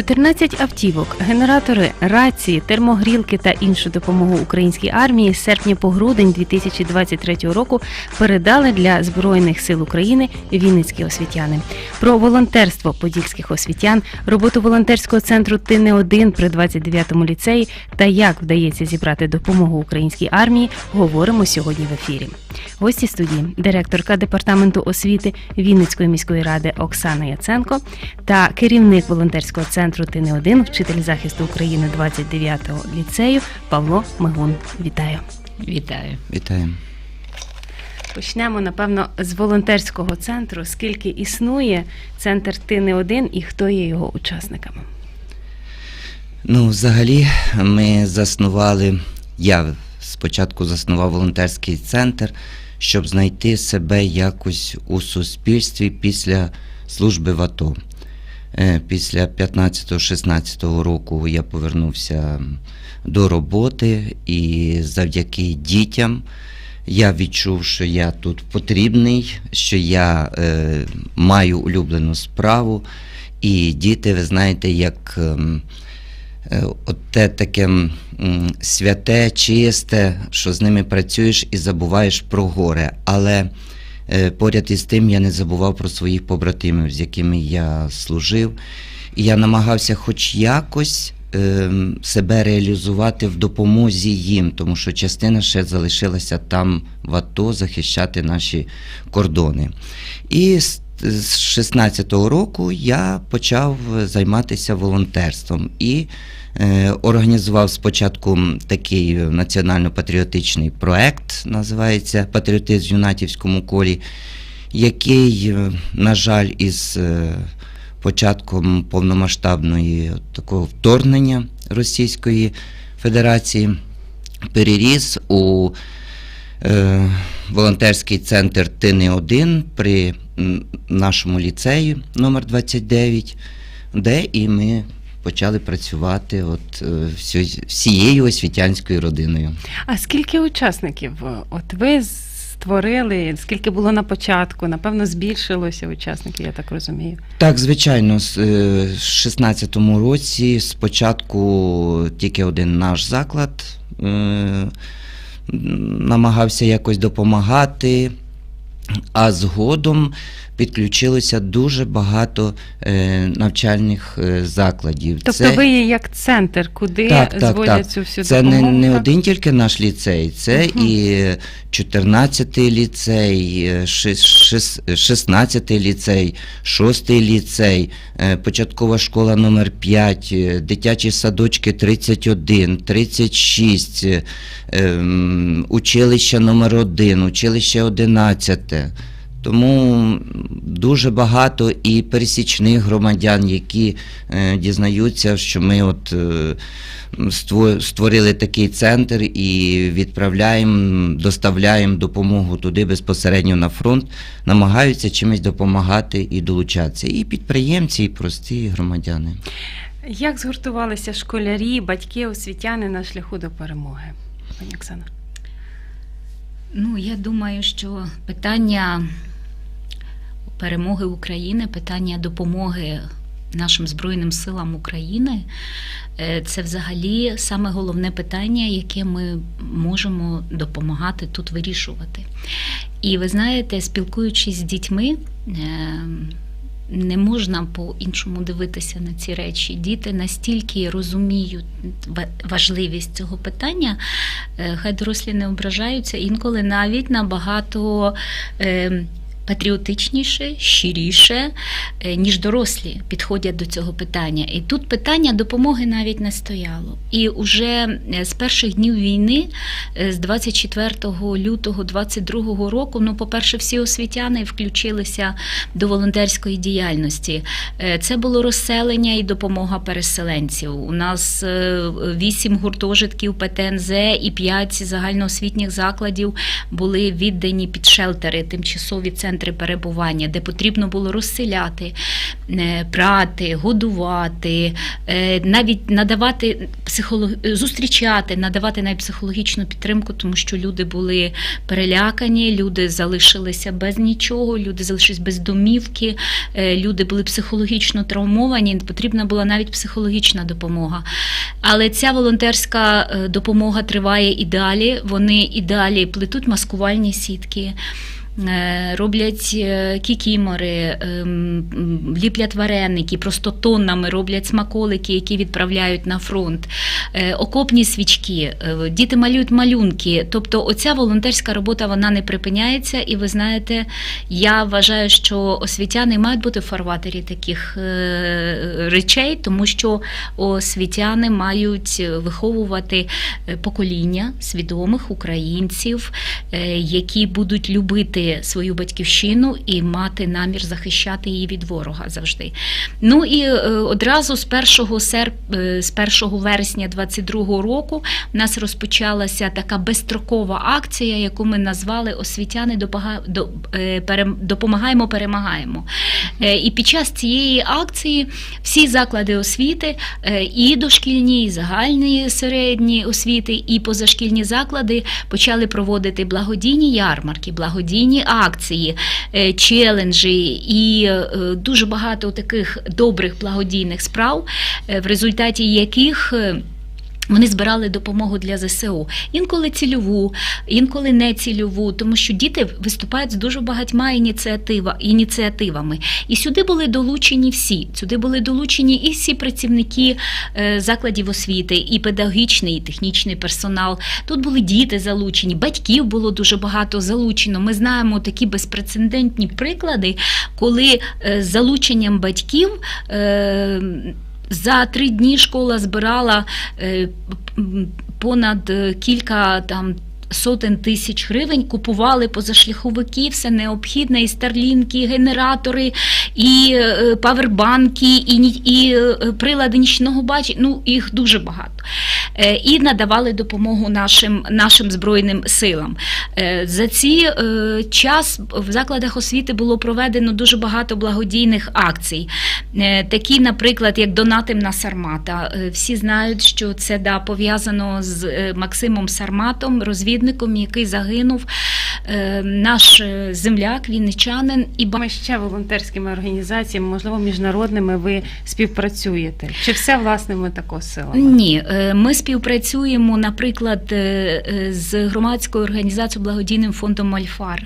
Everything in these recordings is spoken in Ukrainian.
14 автівок, генератори, рації, термогрілки та іншу допомогу українській армії з серпня по грудень 2023 року передали для Збройних сил України вінницькі освітяни. Про волонтерство подільських освітян, роботу волонтерського центру Ти не один при 29-му ліцеї та як вдається зібрати допомогу українській армії, говоримо сьогодні в ефірі. Гості студії директорка департаменту освіти Вінницької міської ради Оксана Яценко та керівник волонтерського центру Ти не один, вчитель захисту України 29-го ліцею Павло Мигун. Вітаю! Вітаю. Вітаємо. Почнемо напевно з волонтерського центру. Скільки існує центр Ти не один і хто є його учасниками? Ну, взагалі, ми заснували, я спочатку заснував волонтерський центр, щоб знайти себе якось у суспільстві після служби в АТО. Е, Після 15-16 року я повернувся до роботи і завдяки дітям я відчув, що я тут потрібний, що я е, маю улюблену справу. І діти, ви знаєте, як е, от те таке м, святе, чисте, що з ними працюєш і забуваєш про горе. Але е, поряд із тим я не забував про своїх побратимів, з якими я служив. І я намагався хоч якось ем, себе реалізувати в допомозі їм, тому що частина ще залишилася там в АТО захищати наші кордони. І з з 16-го року я почав займатися волонтерством і е, організував спочатку такий національно-патріотичний проект, називається Патріотизм в Юнатівському колі, який, е, на жаль, із е, початком повномасштабної такого вторгнення Російської Федерації переріс у е, волонтерський центр Ти не один при м, нашому ліцеї номер 29, де і ми почали працювати от, е, всією освітянською родиною. А скільки учасників? От ви створили, скільки було на початку? Напевно, збільшилося учасників, я так розумію. Так, звичайно, з е, 16-му році спочатку тільки один наш заклад е, намагався якось допомагати, а згодом підключилося дуже багато е, навчальних е, закладів. Тобто ви є як центр, куди Так, так, зводять так. цю всю Це допомогу? не, не так? один тільки наш ліцей, це Мгм. і 14-й ліцей, е, шес- шес- 16-й ліцей, 6-й ліцей, е, початкова школа номер 5, е, дитячі садочки 31, 36, е, ем, училище номер 1, училище 11. Тому дуже багато і пересічних громадян, які е, дізнаються, що ми от е, створили такий центр і відправляємо, доставляємо допомогу туди безпосередньо на фронт, намагаються чимось допомагати і долучатися. І підприємці, і прості громадяни. Як згуртувалися школярі, батьки, освітяни на шляху до перемоги? Пані Оксана. Ну, я думаю, що питання перемоги України, питання допомоги нашим Збройним силам України е, це взагалі саме головне питання, яке ми можемо допомагати тут вирішувати. І ви знаєте, спілкуючись з дітьми, е, не можна по-іншому дивитися на ці речі. Діти настільки розуміють ва- важливість цього питання, е, хай дорослі не ображаються, інколи навіть набагато. Патріотичніше, щиріше, е, ніж дорослі підходять до цього питання. І тут питання допомоги навіть не стояло. І уже е, з перших днів війни, е, з 24 лютого 22 року, ну, по-перше, всі освітяни включилися до волонтерської діяльності. Це було розселення і допомога переселенців. У нас вісім гуртожитків ПТНЗ і п'ять загальноосвітніх закладів були віддані під шелтери, тимчасові центри центри перебування, де потрібно було розселяти, е, прати, годувати, е, навіть надавати психолог... зустрічати, надавати навіть психологічну підтримку, тому що люди були перелякані, люди залишилися без нічого, люди залишились без домівки, е, люди були психологічно травмовані. Потрібна була навіть психологічна допомога. Але ця волонтерська допомога триває і далі. Вони і далі плетуть маскувальні сітки. Е, Роблять е, кікімори, ем, ліплять вареники, просто тоннами роблять смаколики, які відправляють на фронт, е, окопні свічки, діти малюють малюнки. Тобто, оця волонтерська робота вона не припиняється. І ви знаєте, я вважаю, що освітяни мають бути в фарватері таких речей, тому що освітяни мають виховувати покоління свідомих українців, які будуть любити свою батьківщину і мати намір захищати її від ворога завжди. Ну і е, одразу з 1 серп... е, з 1 вересня 22 року в нас розпочалася така безстрокова акція, яку ми назвали Освітяни е, допомагаємо, перемагаємо. І під час цієї акції всі заклади освіти, і дошкільні, і загальні середні освіти, і позашкільні заклади почали проводити благодійні ярмарки, благодійні акції, е, челенджі і е, дуже багато таких добрих благодійних справ, е, в результаті яких. Е, Вони збирали допомогу для ЗСУ, інколи цільову, інколи не цільову, тому що діти виступають з дуже багатьма ініціатива, ініціативами. І сюди були долучені всі. Сюди були долучені і всі працівники е, закладів освіти, і педагогічний, і технічний персонал. Тут були діти залучені, батьків було дуже багато залучено. Ми знаємо такі безпрецедентні приклади, коли е, з залученням батьків. За три дні школа збирала е, понад е, кілька там. Сотень тисяч гривень купували позашляховики, все необхідне, і старлінки, і генератори, і е, павербанки, і, і е, прилади нічного бачення. Ну, їх дуже багато. Е, І надавали допомогу нашим, нашим Збройним силам. За е, час в закладах освіти було проведено дуже багато благодійних акцій. Такі, наприклад, як донатим на Сармата. Всі знають, що це да, пов'язано з Максимом Сарматом, розвідником, який загинув. Е, Наш е, земляк, вінничанин і Ми ще волонтерськими організаціями, можливо, міжнародними ви співпрацюєте? Чи все власними тако силами? Ні, е, ми співпрацюємо, наприклад, з громадською організацією благодійним фондом Мольфар.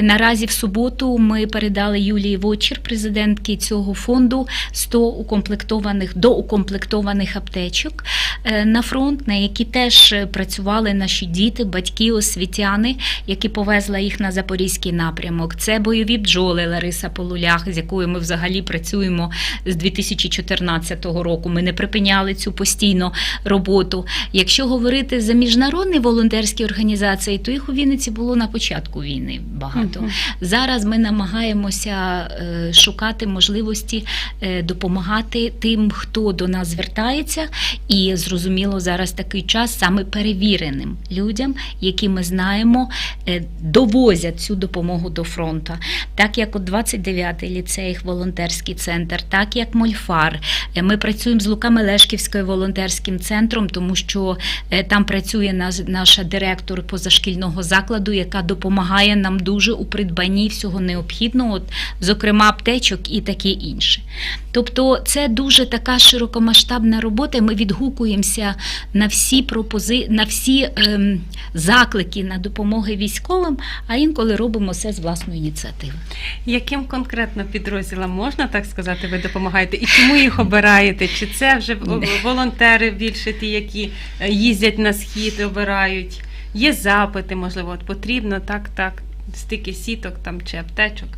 Наразі в суботу ми передали Юлії Вочір, президентки цього фонду, 100 укомплектованих доукомплектованих аптечок е, на фронт, на які теж працювали наші діти, батьки, освітяни, які повезла їх на запорізький напрямок. Це бойові бджоли Лариса Полулях, з якою ми взагалі працюємо з 2014 року. Ми не припиняли цю постійно роботу. Якщо говорити за міжнародні волонтерські організації, то їх у Вінниці було на початку війни багато. Мгм. Зараз ми намагаємося е, шукати можливості е, допомагати тим, хто до нас звертається, і зрозуміло, зараз такий час саме перевіреним людям, які ми знаємо, е, довозять цю допомогу до фронту. Так як от 29-й ліцей, волонтерський центр, так як Мольфар. Е, Ми працюємо з Лука-Мелешківською волонтерським центром, тому що е, там працює наша директор позашкільного закладу, яка допомагає нам дуже у придбанні всього необхідного, от, зокрема аптечок і таке інше. Тобто це дуже така широкомасштабна робота. Ми відгукуємося на всі пропози... на всі ем, заклики на допомоги військовим, а інколи робимо це з власної ініціативи. Яким конкретно підрозділам можна так сказати, ви допомагаєте? І чому їх обираєте? Чи це вже волонтери більше ті, які е, їздять на схід, обирають? Є запити, можливо, от потрібно так, так, стільки сіток там чи аптечок.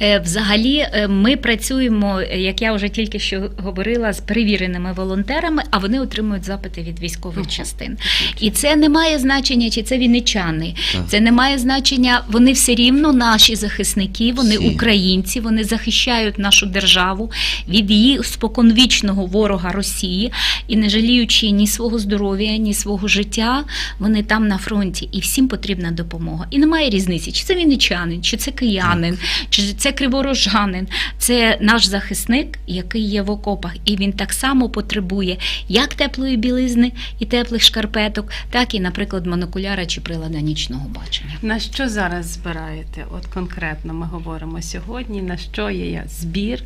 Е, Взагалі, е, ми працюємо, е, як я вже тільки що говорила, з перевіреними волонтерами, а вони отримують запити від військових частин. І це не має значення, чи це вінничани. Це не має значення. Вони все рівно наші захисники, вони Всі. українці, вони захищають нашу державу від її споконвічного ворога Росії і не жаліючи ні свого здоров'я, ні свого життя, вони там на фронті, і всім потрібна допомога. І немає різниці, чи це вінничанин, чи це киянин, чи це криворожанин. Це наш захисник, який є в окопах, і він так само потребує як теплої білизни і теплих шкарпеток, так і, наприклад, монокуляра чи прилада нічного бачення. На що зараз збираєте? От конкретно ми говоримо сьогодні, на що є збір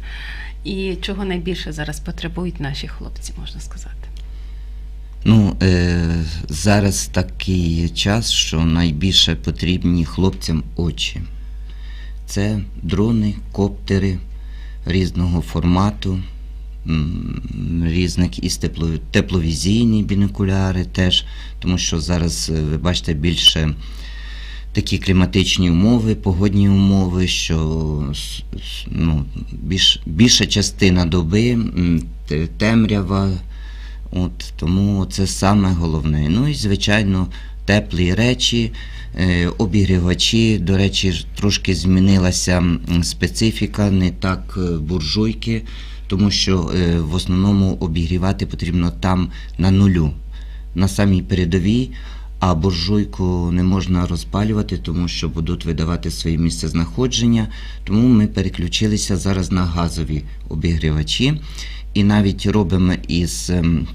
і чого найбільше зараз потребують наші хлопці, можна сказати. Ну, е, зараз такий час, що найбільше потрібні хлопцям очі. Це дрони, коптери різного формату, різних із тепловізійні бінокуляри теж, тому що зараз, е, ви бачите, більше такі кліматичні умови, погодні умови, що ну, більш, більша частина доби темрява. От, тому це саме головне. Ну і, звичайно, теплі речі, е, обігрівачі. До речі, трошки змінилася специфіка, не так е, буржуйки, тому що е, в основному обігрівати потрібно там на нулю, на самій передовій. А буржуйку не можна розпалювати, тому що будуть видавати своє місце знаходження. Тому ми переключилися зараз на газові обігрівачі і навіть робимо із ем,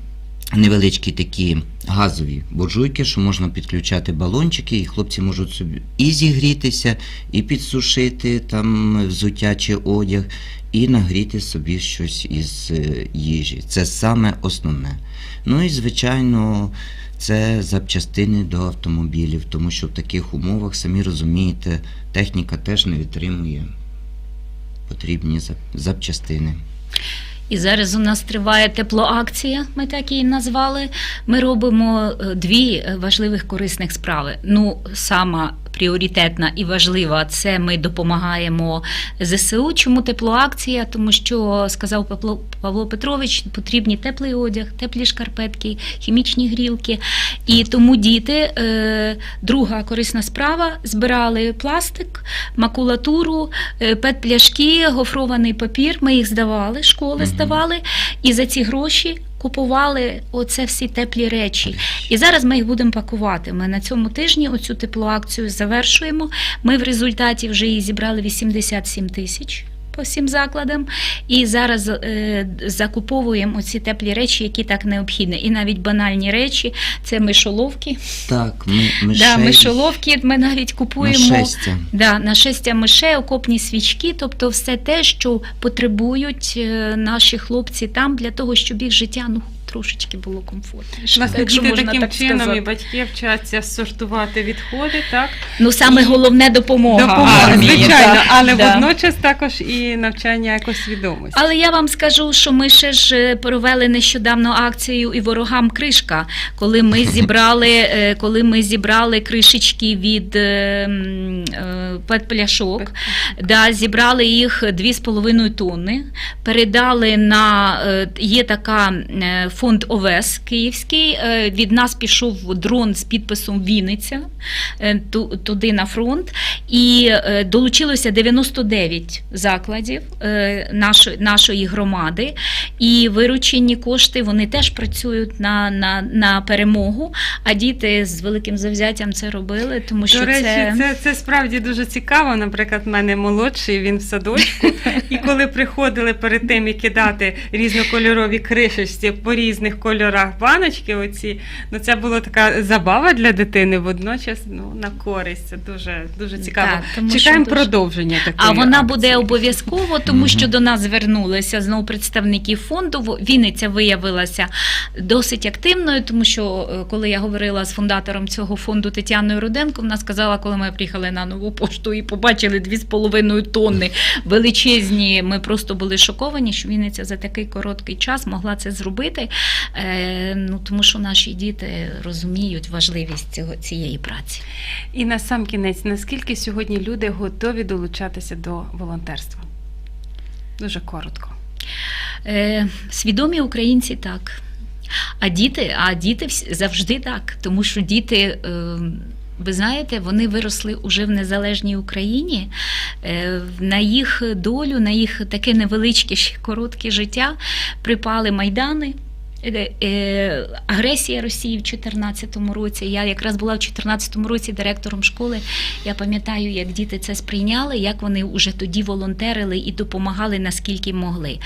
невеличкі такі газові буржуйки, що можна підключати балончики, і хлопці можуть собі і зігрітися, і підсушити там взуття чи одяг, і нагріти собі щось із е, їжі. Це саме основне. Ну і звичайно. Це запчастини до автомобілів, тому що в таких умовах, самі розумієте, техніка теж не витримує потрібні запчастини. І зараз у нас триває теплоакція, ми так її назвали. Ми робимо е, дві е, важливих корисних справи. Ну, сама пріоритетна і важлива це ми допомагаємо ЗСУ. Чому теплоакція? Тому що сказав Павло, Петрович, потрібні теплий одяг, теплі шкарпетки, хімічні грілки. І тому діти, е, друга корисна справа, збирали пластик, макулатуру, е, пет-пляшки, гофрований папір. Ми їх здавали, школи здавали, і за ці гроші купували оце всі теплі речі. І зараз ми їх будемо пакувати. Ми на цьому тижні оцю теплоакцію завершуємо. Ми в результаті вже її зібрали 87 тисяч. По всім закладам, і зараз е, закуповуємо ці теплі речі, які так необхідні. І навіть банальні речі це мишоловки. Так, ми, мишей, Да, мишоловки ми навіть купуємо. Нашестя. Да, нашестя мишей, окопні свічки, тобто все те, що потребують е, наші хлопці там для того, щоб їх життя ну трошечки було комфортніше. Власне, якщо діти можна таким так чином сказати. і батьки вчаться сортувати відходи, так? Ну саме і- головне допомога. Допомога, армії, звичайно, так, але да. водночас також і навчання екосвідомості. Але я вам скажу, що ми ще ж е, провели нещодавно акцію і ворогам кришка, коли ми зібрали, е, коли ми зібрали кришечки від е, м, пет-пляшок, да, зібрали їх 2,5 тонни, передали на є така е, фонд ОВЕС Київський. е, Від нас пішов дрон з підписом Вінниця е, туди на фронт. І е, долучилося 99 закладів нашої, громади. І виручені кошти вони теж працюють на, на, на перемогу. А діти з великим завзяттям це робили, тому що До речі, це... це... Це, справді дуже цікаво. Наприклад, в мене молодший, він в садочку. І коли приходили перед тим і кидати різнокольорові кришечці по різних кольорах баночки, оці, ну це була така забава для дитини, водночас ну, на користь. Це дуже, дуже цікаво. Так, тому що Чекаємо дуже- продовження такої А вона акції. буде обов'язково, тому що до нас звернулися знову представники фонду. Во- Вінниця виявилася досить активною, тому що е, коли я говорила з фундатором цього фонду Тетяною Руденко, вона сказала, коли ми приїхали на нову пошту і побачили 2,5 тонни величезні. Ми просто були шоковані, що Вінниця за такий короткий час могла це зробити. Е, ну, тому що наші діти розуміють важливість цього, цієї праці. І на сам кінець, наскільки сьогодні люди готові долучатися до волонтерства? Дуже коротко. Е, свідомі українці так. А діти, а діти завжди так, тому що діти. Е, ви знаєте, вони виросли уже в незалежній Україні. Е, На їх долю, на їх таке невеличке коротке життя припали майдани. Е, е, Агресія Росії в 2014 році. Я якраз була в 2014 році директором школи. Я пам'ятаю, як діти це сприйняли, як вони вже тоді волонтерили і допомагали наскільки могли.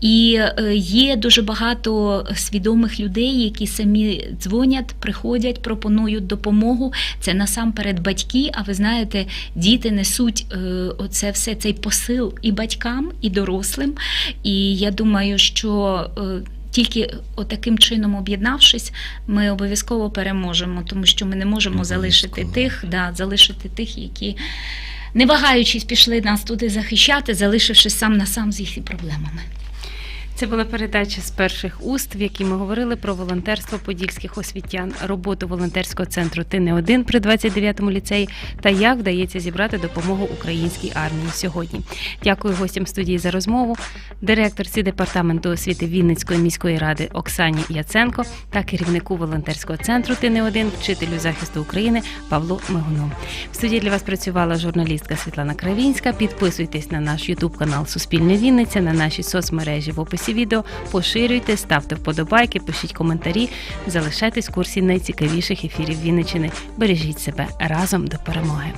І е, є дуже багато свідомих людей, які самі дзвонять, приходять, пропонують допомогу. Це насамперед батьки. А ви знаєте, діти несуть оце все цей посил і батькам, і дорослим. І я думаю, що. Тільки отаким чином об'єднавшись, ми обов'язково переможемо, тому що ми не можемо залишити тих, да, залишити тих, які не вагаючись пішли нас туди захищати, залишившись сам на сам з їхніми проблемами. Це була передача з перших уст, в якій ми говорили про волонтерство подільських освітян, роботу волонтерського центру Ти не один при 29-му ліцеї та як вдається зібрати допомогу українській армії сьогодні. Дякую гостям студії за розмову, директорці департаменту освіти Вінницької міської ради Оксані Яценко та керівнику волонтерського центру Ти не один, вчителю захисту України Павлу Мигуну. В студії для вас працювала журналістка Світлана Кравінська. Підписуйтесь на наш Ютуб канал Суспільне Вінниця, на наші соцмережі в описі відео. Поширюйте, ставте вподобайки, пишіть коментарі, залишайтесь в курсі найцікавіших ефірів Вінничини. Бережіть себе разом до перемоги.